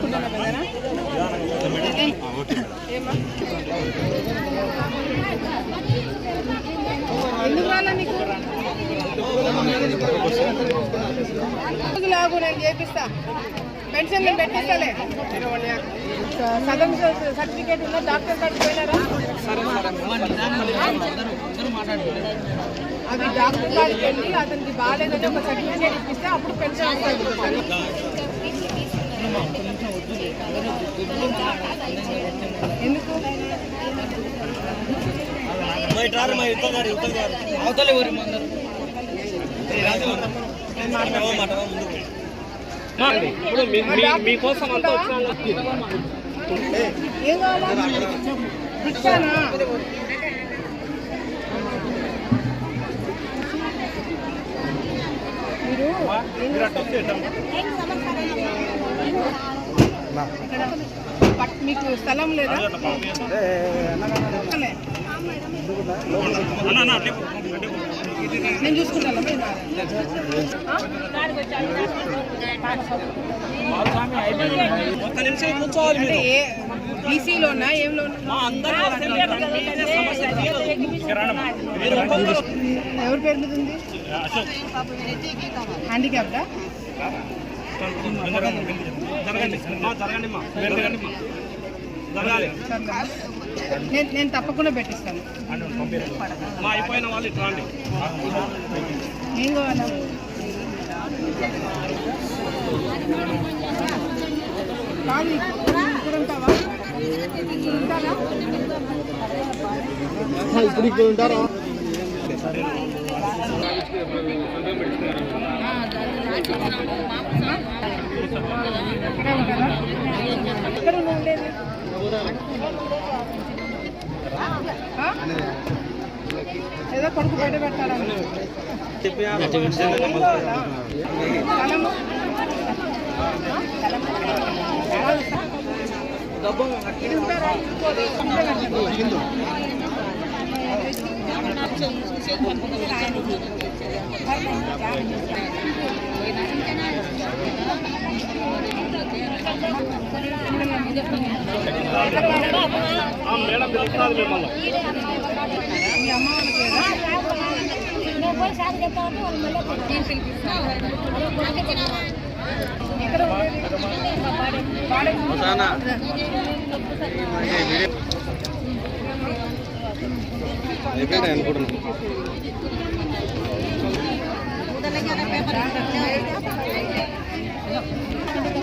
తీసుకుంటాను కదా ఎందుకు రాలా లాగు నేను చేపిస్తా పెన్షన్ నేను పెట్టిస్తాలే సదన్ సర్టిఫికేట్ ఉందా డాక్టర్ కార్డు పోయినారా అది డాక్టర్ గారికి వెళ్ళి అతనికి బాగాలేదని ఒక సర్టిఫికేట్ ఇప్పిస్తే అప్పుడు పెన్షన్ వస్తుంది. ఎందుకు అవతల ఊరి మందరు ఇప్పుడు మీకోసం అంతా వచ్చిన మీరు మీకు స్థలం లేదా నేను చూసుకుంటాను. కూర్చోవాలి బీసీలోనా ఏం మా అందరూ ఎవరి పేరు మీద ఉంది హ్యాండిక్యాప్డా జరగండి మా జరగండి మా జరగండి మా జరగాలి నేను నేను తప్పకుండా పెట్టిస్తాను. మా అయిపోయిన వాళ్ళు ఇట్లా రండి ఏం కావాలా కాదు ఇక్కడ ఉంటావా ఉంటారా ఇప్పుడు ఇక్కడ ఉంటారా ఏదో కొడుకు బయట పెట్టాలని స్థలము? మేడం పిలుస్తున్నారు మిమ్మల్ని ఎక్కడ ఉండేది? వాడే- అయిపోయింది అనుకుంటున్నాను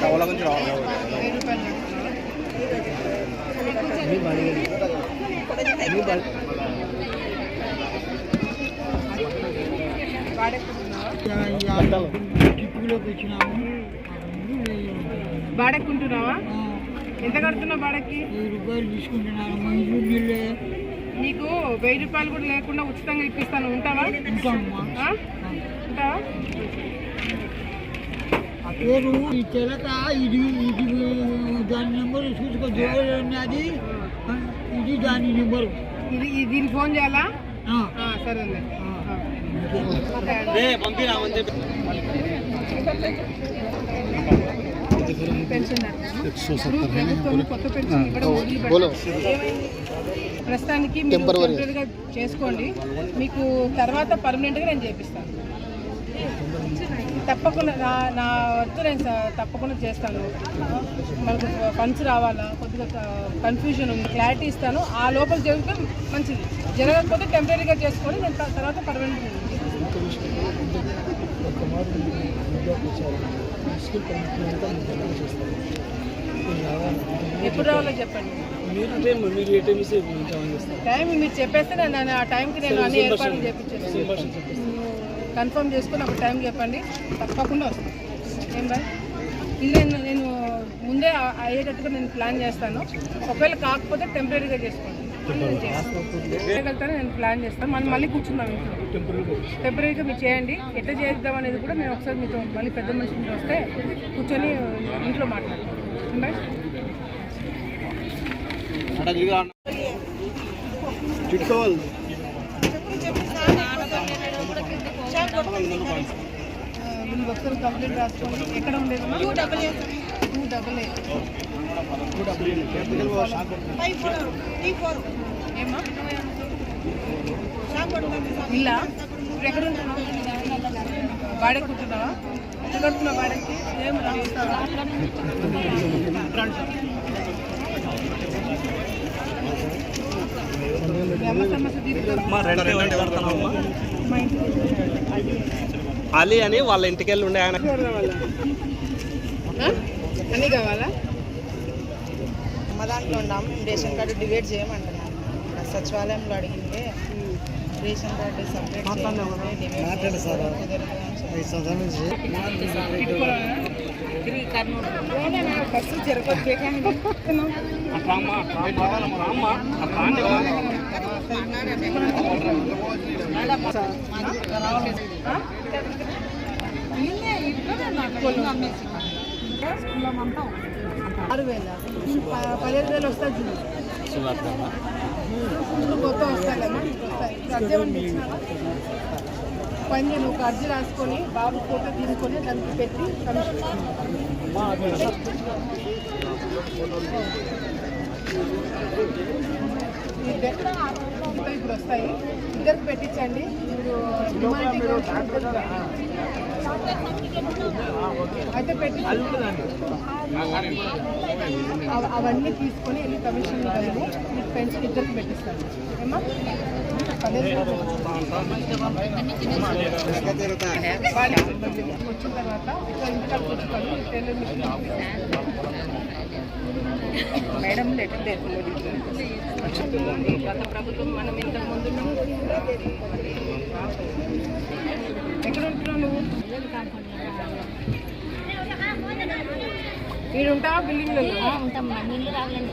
టవల నుంచి రావాలి వెయ్యి రూపాయలు వాడెక్కుతున్నావా బాడెక్కుంటున్నావా? ఎంత కడుతున్నావు బాడెక్కి? రూపాయలు తీసుకుంటున్నారు. మంజూరు నీళ్ళే. నీకు వెయ్యి రూపాయలు కూడా లేకుండా ఉచితంగా ఇప్పిస్తాను. ఉంటావా? ఉంటావా? పేరు ఈ తెలక ఇది ఇది దాని నెంబర్ చూసుకో ఉన్నది ఇది దాని నెంబరు. ఇది దీనికి ఫోన్ చేయాలా. ఓకే అండి. పెన్షన్ కొత్త పెన్షన్. ఏమైంది? ప్రస్తుతానికి. టెంపరీగా చేసుకోండి. మీకు తర్వాత పర్మనెంట్గా నేను చేపిస్తాను. తప్పకుండా నా నా వర్క్ నేను తప్పకుండా చేస్తాను. మనకు ఫండ్స్ రావాలా కొద్దిగా కన్ఫ్యూజన్ ఉంది. క్లారిటీ ఇస్తాను. ఆ లోపల జరిగితే మంచిది. జరగకపోతే టెంపరీగా చేసుకొని నేను తర్వాత పర్మనెంట్ ఎప్పుడు రావాలో చెప్పండి. మీరు టైం మీరు ఏ టైం ఇస్తే టైం మీరు చెప్పేస్తే నేను ఆ టైంకి నేను అన్ని ఏర్పాట్లు చేపించేస్తాను. కన్ఫర్మ్ చేసుకుని ఒక టైం చెప్పండి. తప్పకుండా వస్తాను ఏం బాయ్ ఇది నేను నేను ముందు అయ్యేటట్టుగా నేను ప్లాన్ చేస్తాను. ఒకవేళ కాకపోతే టెంపరీగా చేసుకోండి. చేయగలుగుతాను నేను ప్లాన్ చేస్తాను. మనం మళ్ళీ కూర్చుందాం ఇంట్లో. టెంపరీగా మీరు చేయండి. ఎట్లా చేద్దాం అనేది కూడా నేను ఒకసారి మీతో మళ్ళీ పెద్ద మనిషి వస్తే కూర్చొని ఇంట్లో మాట్లాడతాను? చిట్టుకోవాలి వీళ్ళు ఒకసారి కంప్లైంట్ రాసుకోండి ఎక్కడ ఉండేది two double A two double A ఏమా ఇల్లా ఇప్పుడు ఎక్కడ ఉంటున్నావు వాడకి ఉంటున్నావా ఎక్కడ కడుతున్నావు వాడకి ఏం రాస్తావా మీ అమ్మ సమస్య తీరుతుందా? మా రెంట్ ఎవరు కడతానమ్మా మా ఇంటికి అలీ అని వాళ్ళ ఇంటికి వెళ్ళి ఉండే ఆయన? అన్నీ కావాలా? అమ్మ దాంట్లో ఉన్నాం రేషన్ కార్డు డివైడ్ చేయమంటున్నాం ఆ సచివాలయంలో అడిగిందే. రేషన్ కార్డు సపరేట్ డివైడ్ ఇట్టుకోవాలా? బస్సు జరగదు రామ్మా రామ్మా రామ్మా రామ్మా ఆరు వేల. ప- పదిహేను వేలు వస్తాయి చూడు. కొత్త? పైన చేయి, ఒక అర్జీ రాసుకొని బాబు ఫోటో తీసుకొని దానికి పెట్టి కమిషన్ ఈ దగ్గర ఇప్పుడు వస్తాయి. ఇద్దరికి పెట్టించండి. అయితే పెట్టి అవన్నీ తీసుకొని వెళ్ళి కమిషన్ మీకు పెన్షన్ ఇద్దరికి పెట్టిస్తాను. ఏమా వచ్చిన తర్వాత మేడం లెటర్ గత ప్రభుత్వం మనం ఇంత ముందు ఎక్కడ ఉంటున్నావు నువ్వు వీడు ఉంటావా బిల్డింగ్లో ఉంటాం నీళ్ళు రావాలని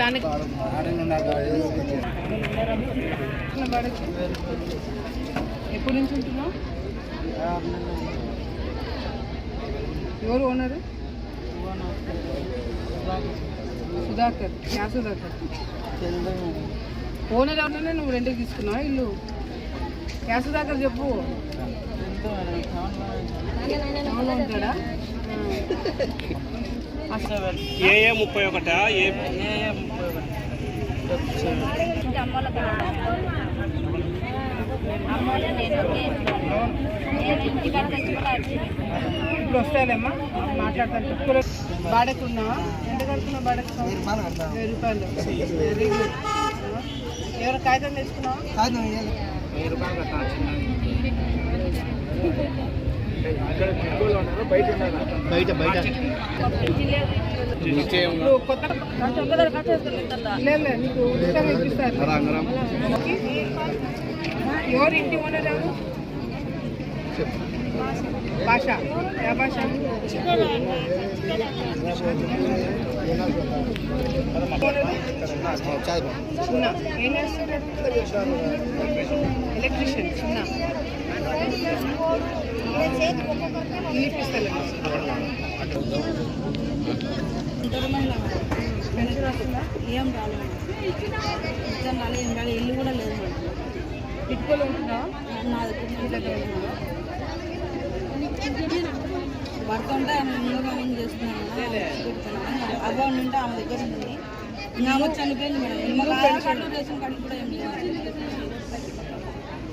దానికి ఎప్పటి నుంచి ఉంటున్నావు? ఎవరు owner? Sudhakar yeah Sudhakar. Owner ఎవరినే నువ్వు రెండుకి తీసుకున్నావా ఇల్లు? యా సుధాకర్ చెప్పు. ఉంటాడా? ఏ ఏ ముప్పై ఒకటా? ఏ ఇప్పుడు వస్తాయిలేమ్మా మాట్లాడతాను. చెప్పుకోలే. బాడకు ఉన్నావా ఎంత కడుతున్నావు బాడకు వెయ్యి రూపాయలు. వెరీ గుడ్ ఎవరు కాగితం తెచ్చుకున్నావా? బయట బయట. ఎవరు ఇంటి ఓనర్ ఎవరు భాష ఏ భాష సున్నా ఏం ఎలక్ట్రీషియన్ సున్నా ఏం రాలేదు రాలేదు ఏం రాలేదు ఇల్లు కూడా లేదు మేడం టిట్టుకోలు ఉంటున్నావా దగ్గర భర్త ఉంటే ఆమె ముందుగా నేను చేస్తున్నాను అవ్వ ఉంటే ఆమె దగ్గర ఉంది ఇంకా చనిపోయింది మేడం మాకు ఆధార్ రేషన్ కార్డు కూడా ఏం లేదు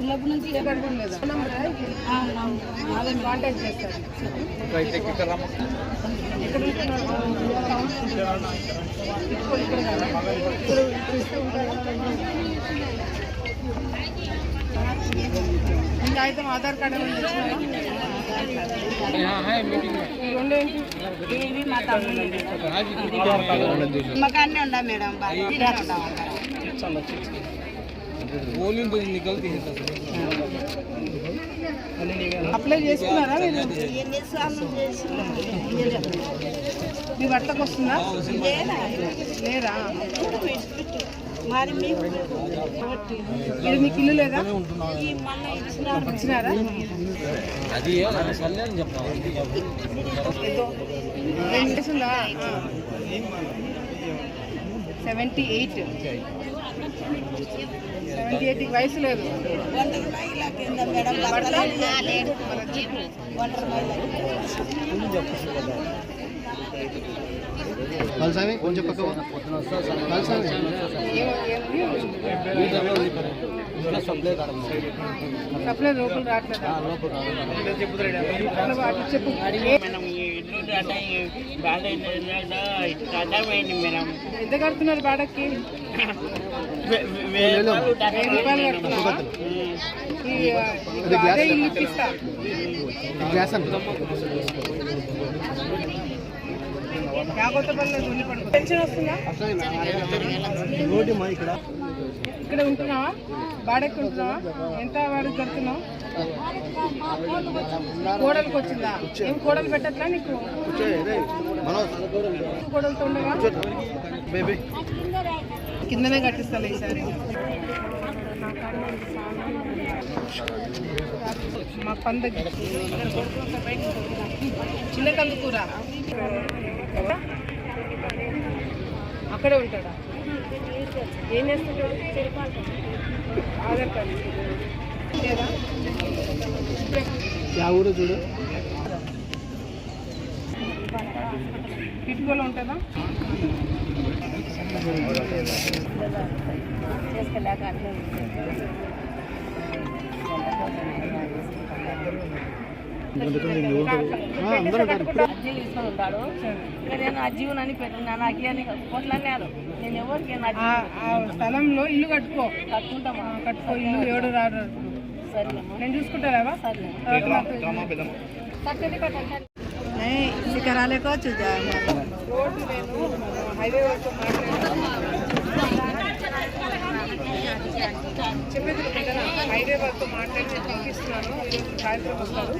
చిన్నప్పటి నుంచి ఏ కార్డు కూడా లేదా? నంబరా ఇది? ఆ, నా- వాళ్ళని కాంటాక్ట్ చేస్తారు ఎక్కడ ఉంటున్నారు? ఇక్కడ ఇక్కడ కాదా? ఇక్కడ ఇక్కడ ఇస్తే ఉంటారు కదా. ఇంకా అయితే ఆధార్ కార్డు ఏమైనా తెచ్చినారా? ఈ రెండు ఏంటి ఇవి మా తమ్ముడు మకాన్నే ఉండా మేడం బాగా ఉంటాం అక్కడ అప్లై చేసుకున్నారా మీరు? మీ భర్తకు వస్తుందా? లేరా? మరి మీకు ఇది మీకు ఇల్లు లేదా? ఇచ్చినారు. ఉందా సెవెంటీ ఎయిట్. సెవెంటీ ఎయిట్ వయసు లేదు. కలసామి కొంచెం పక్క కలసామి? సప్లై లోపల రావట్లేదా? చెప్పు ఎంత కడుతున్నారు బాడక్కి? గ్యాస్ పెన్షన్ వస్తుందా? ఇక్కడ. ఇక్కడ ఉంటున్నావా? బాడకి ఉంటున్నావా? ఎంత వాడికి కడుతున్నావు? కోడలికి వచ్చిందా? ఏం కోడలు పెట్టట్లా నీకు? కోడలతో ఉండవా? బేబీ కిందనే కట్టిస్తాను ఈసారి. మా పందకి చిన్న కందుకూర అక్కడే ఉంటాడా? ఏం చేస్తుంటాడు ఆధార్ కార్డు లేదా యా ఊరు చూడు. కిటుకోలో ఉంటుందా? ఉంటారు ఇప్పుడు అజ్జీ తీసుకొని ఉంటాడు. నేను అజ్జీవనని పెట్టినా నాకు అని కొట్లన్నారు నేను ఎవరికి ఆ ఆ స్థలంలో ఇల్లు కట్టుకో. కట్టుకుంటామా? ఆ, కట్టుకో ఇల్లు ఎవడు రాడు నేను చూసుకుంటారా శిఖరాలకు నేను హైవే వరకు చెప్పేది హైవే వరకు మాట్లాడి సాయంత్రం వస్తారు